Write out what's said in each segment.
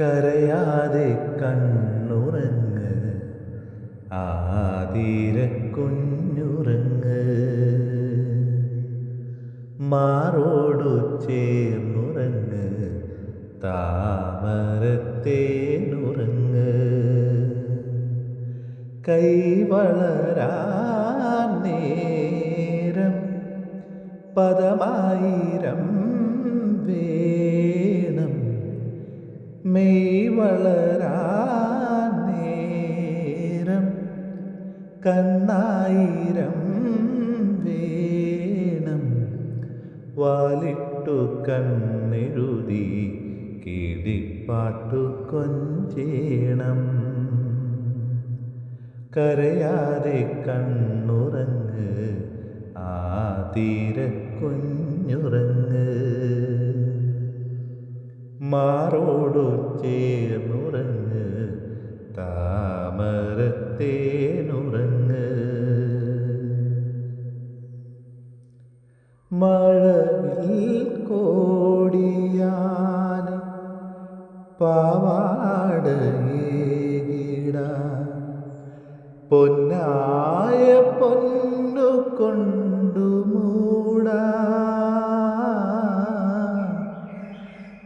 കരയാതെ കണ്ണുറങ്ങ്. ആതിര കുഞ്ഞുറങ്ങ്. മാറോടു ചേർന്നുറങ്ങ്. താമരത്തേനുറങ്ങ് കൈ നേരം പദമായിരം വേണം. മെയ് വളരാൻ നേരം കണ്ണായിരം വേണം. വാലിട്ടു കണ്ണെഴുതി കിടിപ്പാട്ടു കൊഞ്ചേണം. കരയാതെ കണ്ണുറങ്ങ് ആതിര കുഞ്ഞുറങ്ങ് മാറോടു ചേർന്നുറങ്ങ് താമരത്തേനുറങ്ങ്. മഴവിൽ കോടിയാന പാവാടയേകിട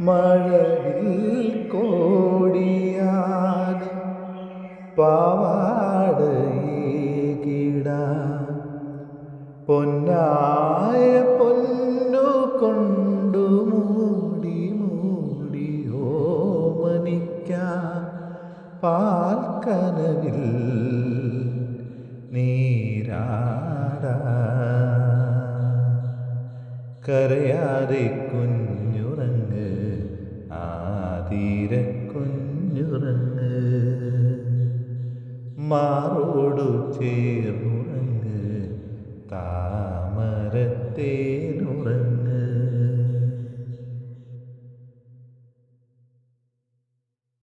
മഴവിൽ കോടിയാൻ പാവാടയേകിട പൊന്നായ പൊന്നു കൊണ്ടു മൂടി മൂടി ഓമനിക്ക. പാൽക്കനവിൽ നീരാട. കരയാതെ കുഞ്ഞുറങ്ങ് ആതിര കുഞ്ഞുറങ്ങ് മാറോടു ചേർന്നുറങ്ങ്. താമരത്തേനുറങ്ങ്